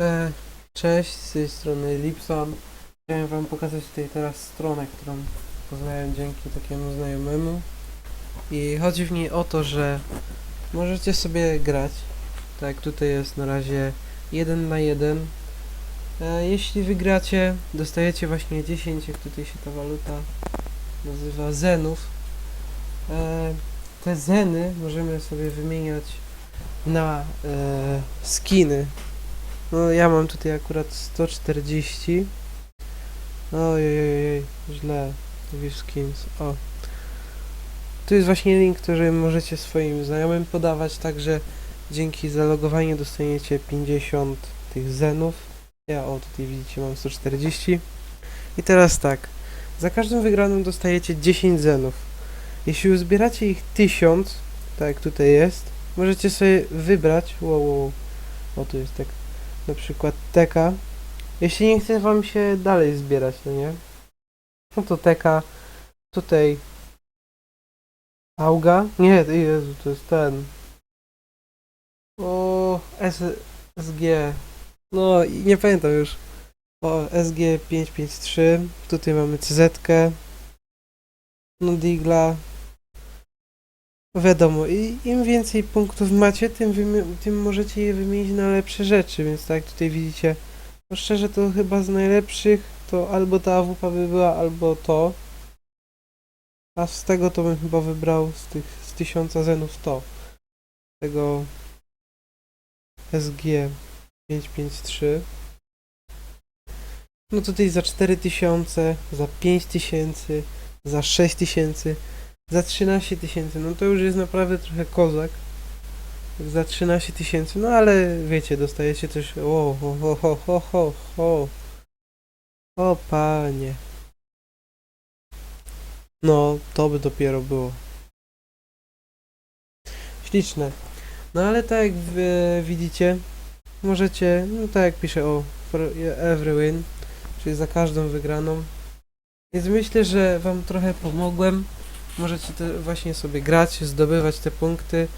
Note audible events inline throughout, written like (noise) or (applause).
E, cześć, z tej strony Lipson. Chciałem wam pokazać tutaj teraz stronę, którą poznałem dzięki takiemu znajomemu. I chodzi w niej o to, że możecie sobie grać. Tak, tutaj jest na razie 1 na 1. E, jeśli wygracie, dostajecie właśnie 10, jak tutaj się ta waluta nazywa, zenów. E, te zeny możemy sobie wymieniać na e, skiny. No ja mam tutaj akurat 140. Ojej, źle. Skins. O. Tu jest właśnie link, który możecie swoim znajomym podawać, także dzięki zalogowaniu dostaniecie 50 tych zenów. Ja o tutaj widzicie mam 140. I teraz tak. Za każdym wygranym dostajecie 10 zenów. Jeśli uzbieracie ich 1000, tak jak tutaj jest, możecie sobie wybrać. Wow, wow, wow. O tu jest tak na przykład teka. Jeśli nie chce wam się dalej zbierać, no nie? No to teka, tutaj auga, nie, Jezu, to jest ten. O, SG, no nie pamiętam już. O, SG553, tutaj mamy CZ, no Digla. Wiadomo, i im więcej punktów macie, tym, tym możecie je wymienić na lepsze rzeczy, więc tak tutaj widzicie, no szczerze to chyba z najlepszych to albo ta AWP by była, albo to. A z tego to bym chyba wybrał z tych z tysiąca zenów to. Tego SG 553. No tutaj za 4000, za 5000, za 6000, za 13 tysięcy. No to już jest naprawdę trochę kozak. Za 13 tysięcy, no ale wiecie, dostajecie też. O, ho, ho, ho, ho, ho, ho. O panie. No, to by dopiero było. Śliczne. No ale tak jak wy widzicie, możecie, no tak jak pisze o for every win, czyli za każdą wygraną. Więc myślę, że wam trochę pomogłem. Możecie te właśnie sobie grać, zdobywać te punkty.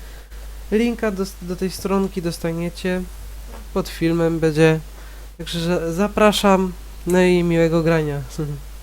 Linka do, do tej stronki dostaniecie pod filmem będzie. Także za- zapraszam. No i miłego grania. (laughs)